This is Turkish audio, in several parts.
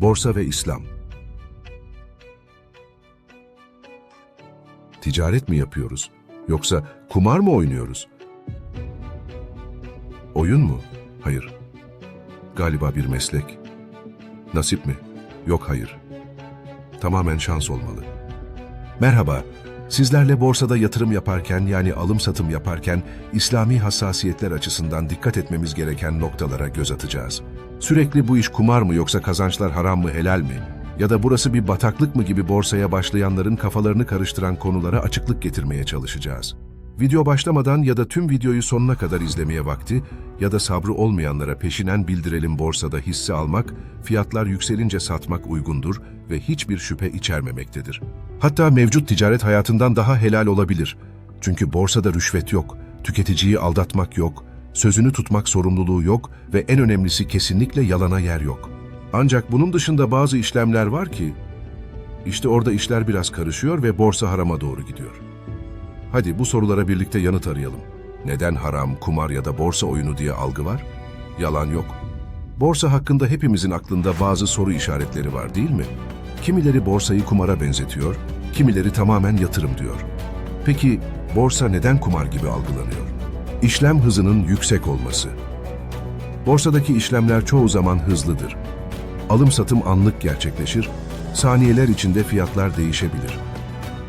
Borsa ve İslam. Ticaret mi yapıyoruz? Yoksa kumar mı oynuyoruz? Oyun mu? Hayır. Galiba bir meslek. Nasip mi? Yok hayır. Tamamen şans olmalı. Merhaba. Sizlerle borsada yatırım yaparken yani alım satım yaparken İslami hassasiyetler açısından dikkat etmemiz gereken noktalara göz atacağız. Sürekli bu iş kumar mı yoksa kazançlar haram mı helal mi? Ya da burası bir bataklık mı gibi borsaya başlayanların kafalarını karıştıran konulara açıklık getirmeye çalışacağız. Video başlamadan ya da tüm videoyu sonuna kadar izlemeye vakti ya da sabrı olmayanlara peşinen bildirelim borsada hisse almak, fiyatlar yükselince satmak uygundur ve hiçbir şüphe içermemektedir. Hatta mevcut ticaret hayatından daha helal olabilir. Çünkü borsada rüşvet yok, tüketiciyi aldatmak yok, sözünü tutmak sorumluluğu yok ve en önemlisi kesinlikle yalana yer yok. Ancak bunun dışında bazı işlemler var ki, işte orada işler biraz karışıyor ve borsa harama doğru gidiyor. Hadi bu sorulara birlikte yanıt arayalım. Neden haram, kumar ya da borsa oyunu diye algı var? Yalan yok. Borsa hakkında hepimizin aklında bazı soru işaretleri var değil mi? Kimileri borsayı kumara benzetiyor, kimileri tamamen yatırım diyor. Peki borsa neden kumar gibi algılanıyor? İşlem hızının yüksek olması. Borsadaki işlemler çoğu zaman hızlıdır. Alım satım anlık gerçekleşir, saniyeler içinde fiyatlar değişebilir.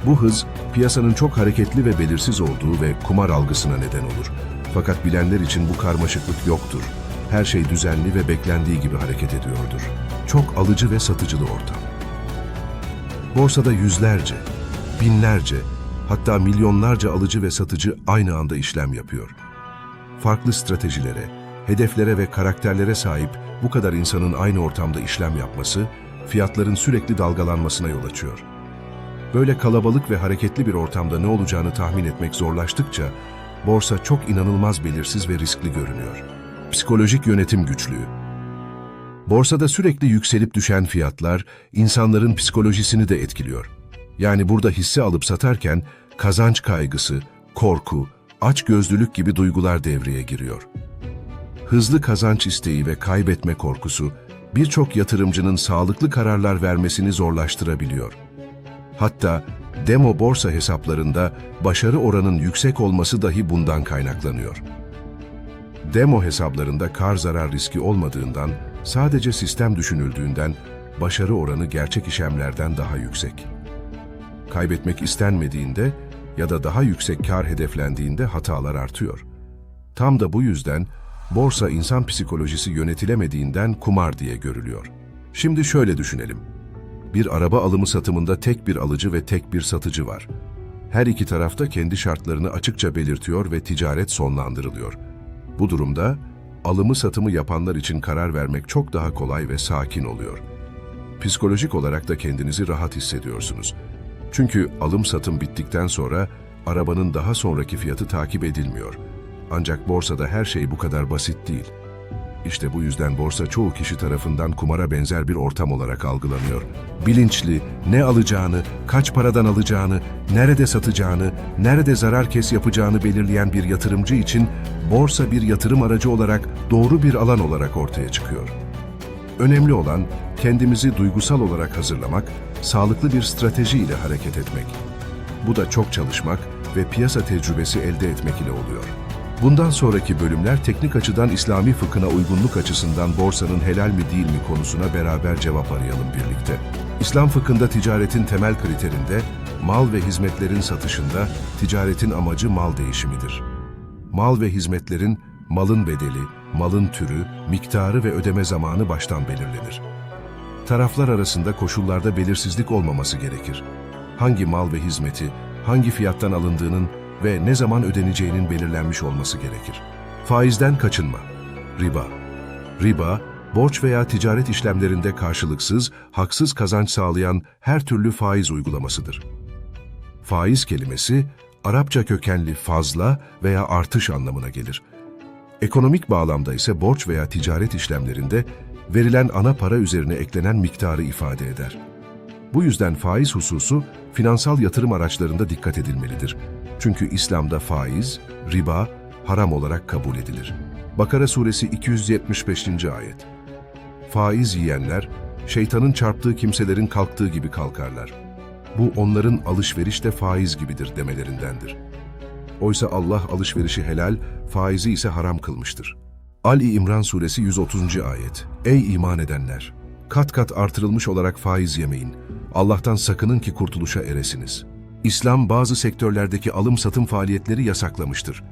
Bu hız, piyasanın çok hareketli ve belirsiz olduğu ve kumar algısına neden olur. Fakat bilenler için bu karmaşıklık yoktur. Her şey düzenli ve beklendiği gibi hareket ediyordur. Çok alıcı ve satıcılı ortam. Borsada yüzlerce, binlerce, hatta milyonlarca alıcı ve satıcı aynı anda işlem yapıyor. Farklı stratejilere, hedeflere ve karakterlere sahip bu kadar insanın aynı ortamda işlem yapması, fiyatların sürekli dalgalanmasına yol açıyor. Böyle kalabalık ve hareketli bir ortamda ne olacağını tahmin etmek zorlaştıkça, borsa çok inanılmaz belirsiz ve riskli görünüyor. Psikolojik yönetim güçlüğü. Borsada sürekli yükselip düşen fiyatlar, insanların psikolojisini de etkiliyor. Yani burada hisse alıp satarken, kazanç kaygısı, korku, açgözlülük gibi duygular devreye giriyor. Hızlı kazanç isteği ve kaybetme korkusu, birçok yatırımcının sağlıklı kararlar vermesini zorlaştırabiliyor. Hatta demo borsa hesaplarında başarı oranın yüksek olması dahi bundan kaynaklanıyor. Demo hesaplarında kar zarar riski olmadığından, sadece sistem düşünüldüğünden başarı oranı gerçek işlemlerden daha yüksek. Kaybetmek istenmediğinde ya da daha yüksek kar hedeflendiğinde hatalar artıyor. Tam da bu yüzden borsa insan psikolojisi yönetilemediğinden kumar diye görülüyor. Şimdi şöyle düşünelim. Bir araba alımı satımında tek bir alıcı ve tek bir satıcı var. Her iki tarafta kendi şartlarını açıkça belirtiyor ve ticaret sonlandırılıyor. Bu durumda alımı satımı yapanlar için karar vermek çok daha kolay ve sakin oluyor. Psikolojik olarak da kendinizi rahat hissediyorsunuz. Çünkü alım satım bittikten sonra arabanın daha sonraki fiyatı takip edilmiyor. Ancak borsada her şey bu kadar basit değil. İşte bu yüzden borsa çoğu kişi tarafından kumara benzer bir ortam olarak algılanıyor. Bilinçli, ne alacağını, kaç paradan alacağını, nerede satacağını, nerede zarar kes yapacağını belirleyen bir yatırımcı için borsa bir yatırım aracı olarak doğru bir alan olarak ortaya çıkıyor. Önemli olan kendimizi duygusal olarak hazırlamak, sağlıklı bir strateji ile hareket etmek. Bu da çok çalışmak ve piyasa tecrübesi elde etmek ile oluyor. Bundan sonraki bölümler teknik açıdan İslami fıkhına uygunluk açısından borsanın helal mi değil mi konusuna beraber cevap arayalım birlikte. İslam fıkhında ticaretin temel kriterinde mal ve hizmetlerin satışında ticaretin amacı mal değişimidir. Mal ve hizmetlerin malın bedeli, malın türü, miktarı ve ödeme zamanı baştan belirlenir. Taraflar arasında koşullarda belirsizlik olmaması gerekir. Hangi mal ve hizmeti, hangi fiyattan alındığının ve ne zaman ödeneceğinin belirlenmiş olması gerekir. Faizden kaçınma. Riba. Riba, borç veya ticaret işlemlerinde karşılıksız, haksız kazanç sağlayan her türlü faiz uygulamasıdır. Faiz kelimesi, Arapça kökenli fazla veya artış anlamına gelir. Ekonomik bağlamda ise borç veya ticaret işlemlerinde verilen ana para üzerine eklenen miktarı ifade eder. Bu yüzden faiz hususu finansal yatırım araçlarında dikkat edilmelidir. Çünkü İslam'da faiz, riba, haram olarak kabul edilir. Bakara suresi 275. ayet. Faiz yiyenler, Şeytanın çarptığı kimselerin kalktığı gibi kalkarlar. Bu onların alışverişte faiz gibidir demelerindendir. Oysa Allah alışverişi helal, faizi ise haram kılmıştır. Ali İmran suresi 130. ayet. Ey iman edenler! Kat kat artırılmış olarak faiz yemeyin. Allah'tan sakının ki kurtuluşa eresiniz. İslam bazı sektörlerdeki alım-satım faaliyetleri yasaklamıştır.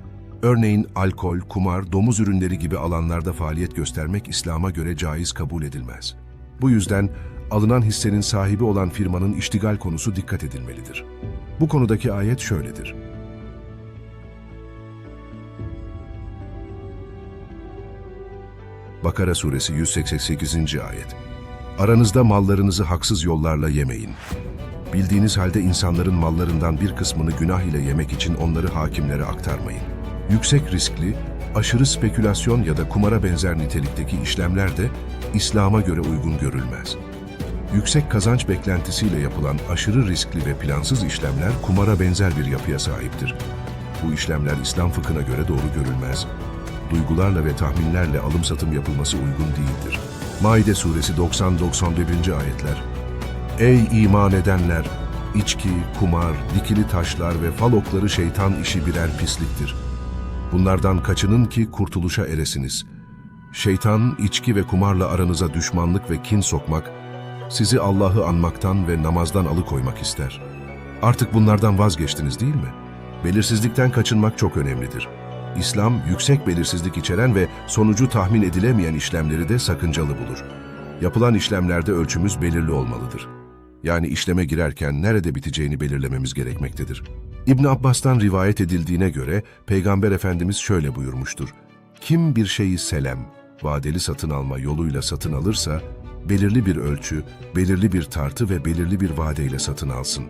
Örneğin alkol, kumar, domuz ürünleri gibi alanlarda faaliyet göstermek İslam'a göre caiz kabul edilmez. Bu yüzden alınan hissenin sahibi olan firmanın iştigal konusu dikkat edilmelidir. Bu konudaki ayet şöyledir. Bakara suresi 188. ayet. Aranızda mallarınızı haksız yollarla yemeyin. Bildiğiniz halde insanların mallarından bir kısmını günah ile yemek için onları hakimlere aktarmayın. Yüksek riskli, aşırı spekülasyon ya da kumara benzer nitelikteki işlemler de İslam'a göre uygun görülmez. Yüksek kazanç beklentisiyle yapılan aşırı riskli ve plansız işlemler kumara benzer bir yapıya sahiptir. Bu işlemler İslam fıkhına göre doğru görülmez. Duygularla ve tahminlerle alım-satım yapılması uygun değildir. Maide suresi 90-91. ayetler Ey iman edenler! İçki, kumar, dikili taşlar ve fal okları şeytan işi birer pisliktir. Bunlardan kaçının ki kurtuluşa eresiniz. Şeytan, içki ve kumarla aranıza düşmanlık ve kin sokmak, sizi Allah'ı anmaktan ve namazdan alıkoymak ister. Artık bunlardan vazgeçtiniz değil mi? Belirsizlikten kaçınmak çok önemlidir. İslam, yüksek belirsizlik içeren ve sonucu tahmin edilemeyen işlemleri de sakıncalı bulur. Yapılan işlemlerde ölçümüz belirli olmalıdır. Yani işleme girerken nerede biteceğini belirlememiz gerekmektedir. İbn Abbas'tan rivayet edildiğine göre Peygamber Efendimiz şöyle buyurmuştur. Kim bir şeyi selem, vadeli satın alma yoluyla satın alırsa, belirli bir ölçü, belirli bir tartı ve belirli bir vadeyle satın alsın.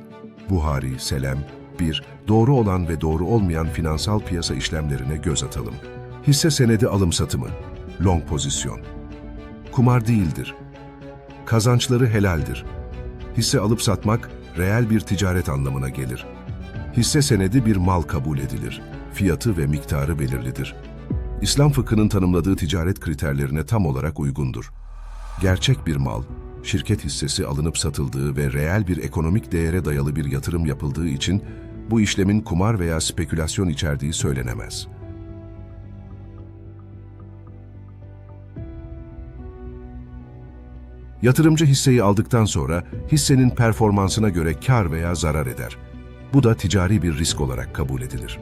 Buhari, Selem, 1. Doğru olan ve doğru olmayan finansal piyasa işlemlerine göz atalım. Hisse senedi alım satımı, long pozisyon. Kumar değildir. Kazançları helaldir. Hisse alıp satmak, reel bir ticaret anlamına gelir. Hisse senedi bir mal kabul edilir. Fiyatı ve miktarı belirlidir. İslam fıkhının tanımladığı ticaret kriterlerine tam olarak uygundur. Gerçek bir mal, şirket hissesi alınıp satıldığı ve reel bir ekonomik değere dayalı bir yatırım yapıldığı için bu işlemin kumar veya spekülasyon içerdiği söylenemez. Yatırımcı hisseyi aldıktan sonra hissenin performansına göre kar veya zarar eder. Bu da ticari bir risk olarak kabul edilir.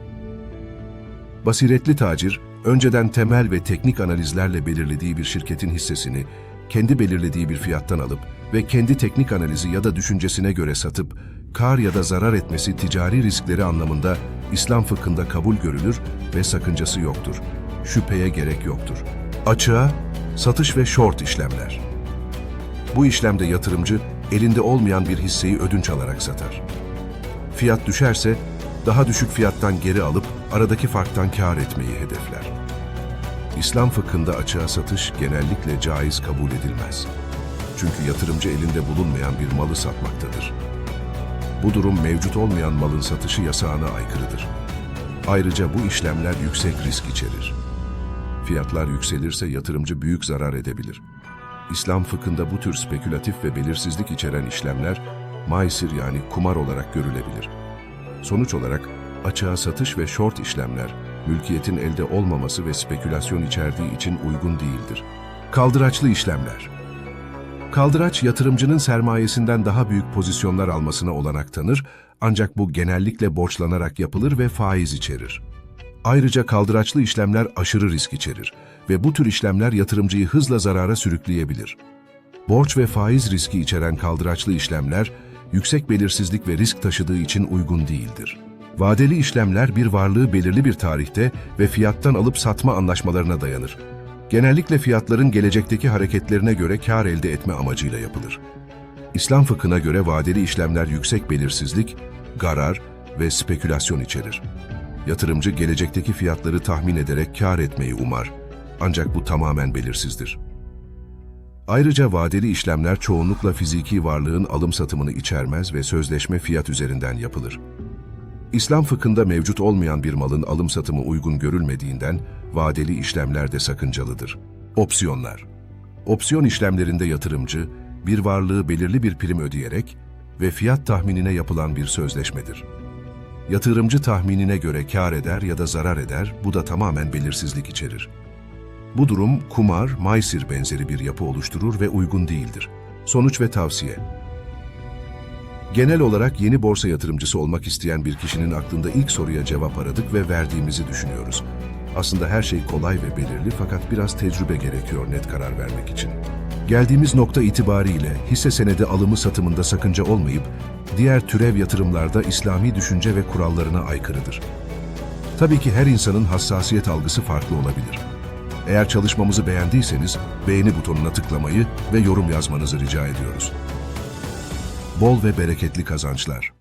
Basiretli tacir, önceden temel ve teknik analizlerle belirlediği bir şirketin hissesini kendi belirlediği bir fiyattan alıp ve kendi teknik analizi ya da düşüncesine göre satıp kar ya da zarar etmesi ticari riskleri anlamında İslam fıkhında kabul görülür ve sakıncası yoktur. Şüpheye gerek yoktur. Açığa, satış ve short işlemler. Bu işlemde yatırımcı elinde olmayan bir hisseyi ödünç alarak satar. Fiyat düşerse daha düşük fiyattan geri alıp aradaki farktan kar etmeyi hedefler. İslam fıkhında açığa satış genellikle caiz kabul edilmez. Çünkü yatırımcı elinde bulunmayan bir malı satmaktadır. Bu durum mevcut olmayan malın satışı yasağına aykırıdır. Ayrıca bu işlemler yüksek risk içerir. Fiyatlar yükselirse yatırımcı büyük zarar edebilir. İslam fıkhında bu tür spekülatif ve belirsizlik içeren işlemler maisir yani kumar olarak görülebilir. Sonuç olarak açığa satış ve short işlemler mülkiyetin elde olmaması ve spekülasyon içerdiği için uygun değildir. Kaldıraçlı işlemler Kaldıraç, yatırımcının sermayesinden daha büyük pozisyonlar almasına olanak tanır, ancak bu genellikle borçlanarak yapılır ve faiz içerir. Ayrıca kaldıraçlı işlemler aşırı risk içerir ve bu tür işlemler yatırımcıyı hızla zarara sürükleyebilir. Borç ve faiz riski içeren kaldıraçlı işlemler, yüksek belirsizlik ve risk taşıdığı için uygun değildir. Vadeli işlemler bir varlığı belirli bir tarihte ve fiyattan alıp satma anlaşmalarına dayanır. Genellikle fiyatların gelecekteki hareketlerine göre kar elde etme amacıyla yapılır. İslam fıkhına göre vadeli işlemler yüksek belirsizlik, garar ve spekülasyon içerir. Yatırımcı gelecekteki fiyatları tahmin ederek kar etmeyi umar. Ancak bu tamamen belirsizdir. Ayrıca vadeli işlemler çoğunlukla fiziki varlığın alım satımını içermez ve sözleşme fiyat üzerinden yapılır. İslam fıkhında mevcut olmayan bir malın alım satımı uygun görülmediğinden vadeli işlemler de sakıncalıdır. Opsiyonlar Opsiyon işlemlerinde yatırımcı, bir varlığı belirli bir prim ödeyerek ve fiyat tahminine yapılan bir sözleşmedir. Yatırımcı tahminine göre kar eder ya da zarar eder, bu da tamamen belirsizlik içerir. Bu durum kumar, maysir benzeri bir yapı oluşturur ve uygun değildir. Sonuç ve tavsiye Genel olarak yeni borsa yatırımcısı olmak isteyen bir kişinin aklında ilk soruya cevap aradık ve verdiğimizi düşünüyoruz. Aslında her şey kolay ve belirli fakat biraz tecrübe gerekiyor net karar vermek için. Geldiğimiz nokta itibariyle hisse senedi alımı satımında sakınca olmayıp, diğer türev yatırımlarda İslami düşünce ve kurallarına aykırıdır. Tabii ki her insanın hassasiyet algısı farklı olabilir. Eğer çalışmamızı beğendiyseniz beğeni butonuna tıklamayı ve yorum yazmanızı rica ediyoruz. Bol ve bereketli kazançlar.